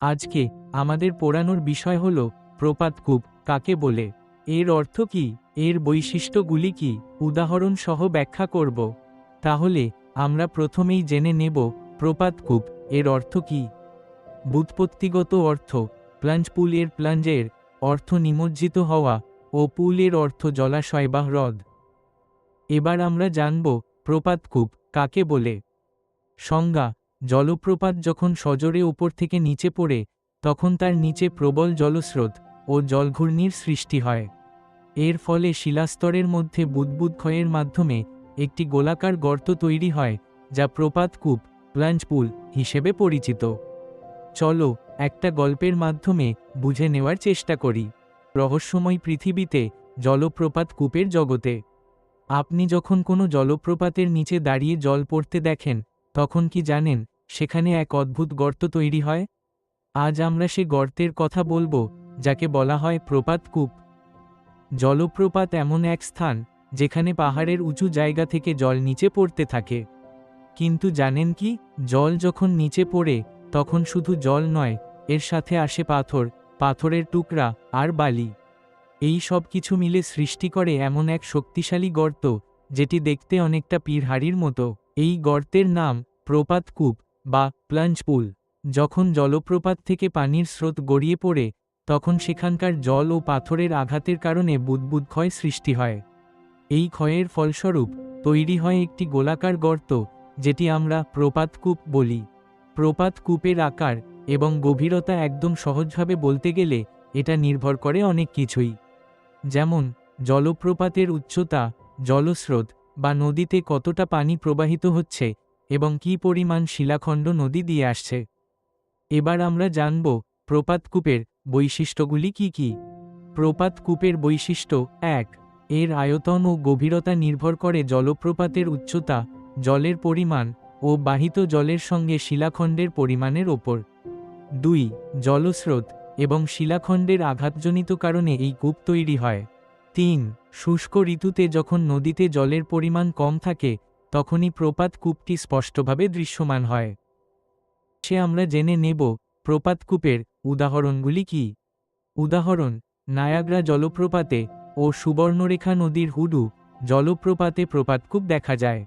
আজকে আমাদের পড়ানোর বিষয় হল প্রপাতকূপ কাকে বলে? এর অর্থ কি? এর বৈশিষ্ট্যগুলি কি? উদাহরণ সহ ব্যাখ্যা করব। তাহলে, আমরা প্রথমেই জেনে নেব প্রপাতকূপ এর অর্থ কি? বুৎপত্তিগত অর্থ, প্লাঞ্জ পুল এর প্লাঞ্জের অর্থ নিমজ্জিত হওয়া ও পুলের অর্থ জলাশয় বা হ্রদ। এবার আমরা জানব প্রপাতকূপ কাকে বলে? সংজ্ঞা জলপ্রপাত যখন সজোরে উপর থেকে নিচে পড়ে, তখন তার নিচে প্রবল জলস্রোত ও জলঘূর্ণির সৃষ্টি হয়। এর ফলে শিলাস্তরের মধ্যে বুদবুদ ক্ষয়ের মাধ্যমে একটি গোলাকার গর্ত তৈরি হয়, যা প্রপাতকূপ প্লাঞ্জ পুল হিসেবে পরিচিত। চলো, একটা গল্পের মাধ্যমে বুঝে নেওয়ার চেষ্টা করি। রহস্যময় পৃথিবীতে জলপ্রপাত কূপের জগতে। আপনি যখন কোনো জলপ্রপাতের নিচে দাঁড়িয়ে জল পড়তে দেখেন তখন কি জানেন, সেখানে এক অদ্ভুত গর্ত তৈরি হয়? আজ আমরা সে গর্তের কথা বলব, যাকে বলা হয় প্রপাত কূপ। জলপ্রপাত এমন এক স্থান, যেখানে পাহাড়ের উঁচু জায়গা থেকে জল নিচে পড়তে থাকে। কিন্তু জানেন কি, জল যখন নিচে পড়ে, তখন শুধু জল নয়, এর সাথে আসে পাথর, পাথরের টুকরা আর বালি। এই সব কিছু মিলে সৃষ্টি করে এমন এক শক্তিশালী গর্ত, যেটি দেখতে অনেকটা পীরহাড়ির মতো। এই গর্তের নাম প্রপাত কূপ বা প্লাঞ্জ পুল। যখন জলপ্রপাত থেকে পানির স্রোত গড়িয়ে পড়ে, তখন সেখানকার জল ও পাথরের আঘাতের কারণে বুদবুদ ক্ষয় সৃষ্টি হয়। এই ক্ষয়ের ফলস্বরূপ তৈরি হয় একটি গোলাকার গর্ত, যেটি আমরা প্রপাতকূপ বলি। প্রপাতকূপের আকার এবং গভীরতা একদম সহজভাবে বলতে গেলে এটা নির্ভর করে অনেক কিছুই। যেমন, জলপ্রপাতের উচ্চতা, জলস্রোত বা নদীতে কতটা পানি প্রবাহিত হচ্ছে এবং কী পরিমাণ শিলাখণ্ড নদী দিয়ে আসছে। এবার আমরা জানব প্রপাতকূপের বৈশিষ্ট্যগুলি কি কি। প্রপাতকূপের বৈশিষ্ট্য এক, এর আয়তন ও গভীরতা নির্ভর করে জলপ্রপাতের উচ্চতা, জলের পরিমাণ ও বাহিত জলের সঙ্গে শিলাখণ্ডের পরিমাণের ওপর। দুই, জলস্রোত এবং শিলাখণ্ডের আঘাতজনিত কারণে এই কূপ তৈরি হয়। তিন শুষ্ক ঋতুতে যখন নদীতে জলের পরিমাণ কম থাকে, তখনই প্রপাত কূপটি স্পষ্টভাবে দৃশ্যমান হয়। সে আমরা জেনে নেব, প্রপাত কূপের উদাহরণগুলি কি? উদাহরণ, নায়াগ্রা জলপ্রপাতে ও সুবর্ণরেখা নদীর হুডু জলপ্রপাতে প্রপাতকূপ দেখা যায়।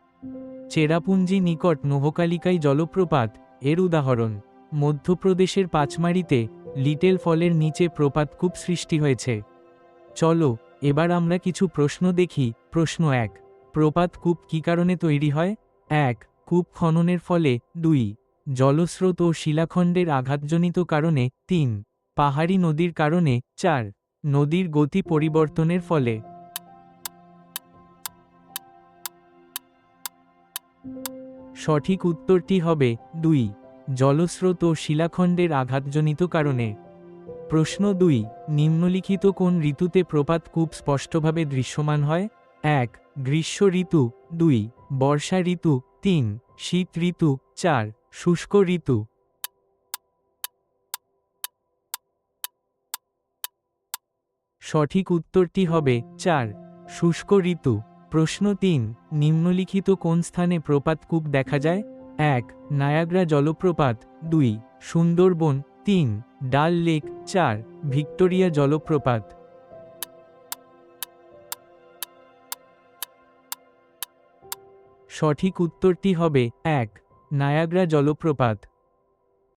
চেরাপুঞ্জি নিকট নহকালিকাই জলপ্রপাত এর উদাহরণ, মধ্যপ্রদেশের পাঁচমারিতে লিটেল ফলের নিচে প্রপাতকূপ সৃষ্টি হয়েছে। চলো এবার আমরা কিছু প্রশ্ন দেখি। প্রশ্ন এক, প্রপাত কূপ কী কারণে তৈরি হয়? এক, কূপ খননের ফলে। দুই, জলস্রোত ও শিলাখণ্ডের আঘাতজনিত কারণে। তিন, পাহাড়ি নদীর কারণে। চার, নদীর গতি পরিবর্তনের ফলে। সঠিক উত্তরটি হবে দুই, জলস্রোত ও শিলাখণ্ডের আঘাতজনিত কারণে। প্রশ্ন দুই, নিম্নলিখিত কোন ঋতুতে প্রপাত কূপ স্পষ্টভাবে দৃশ্যমান হয়? এক, গ্রীষ্ম ঋতু। দুই, বর্ষা ঋতু। তিন, শীত ঋতু। চার, শুষ্ক ঋতু। সঠিক উত্তরটি হবে চার, শুষ্ক ঋতু। প্রশ্ন তিন, নিম্নলিখিত কোন স্থানে প্রপাত প্রপাতকূপ দেখা যায়? এক, নায়াগ্রা জলপ্রপাত। দুই, সুন্দরবন। তিন ডাল লেক চার ভিক্টোরিয়া জলপ্রপাত। সঠিক উত্তরটি হবে এক নায়াগ্রা জলপ্রপাত।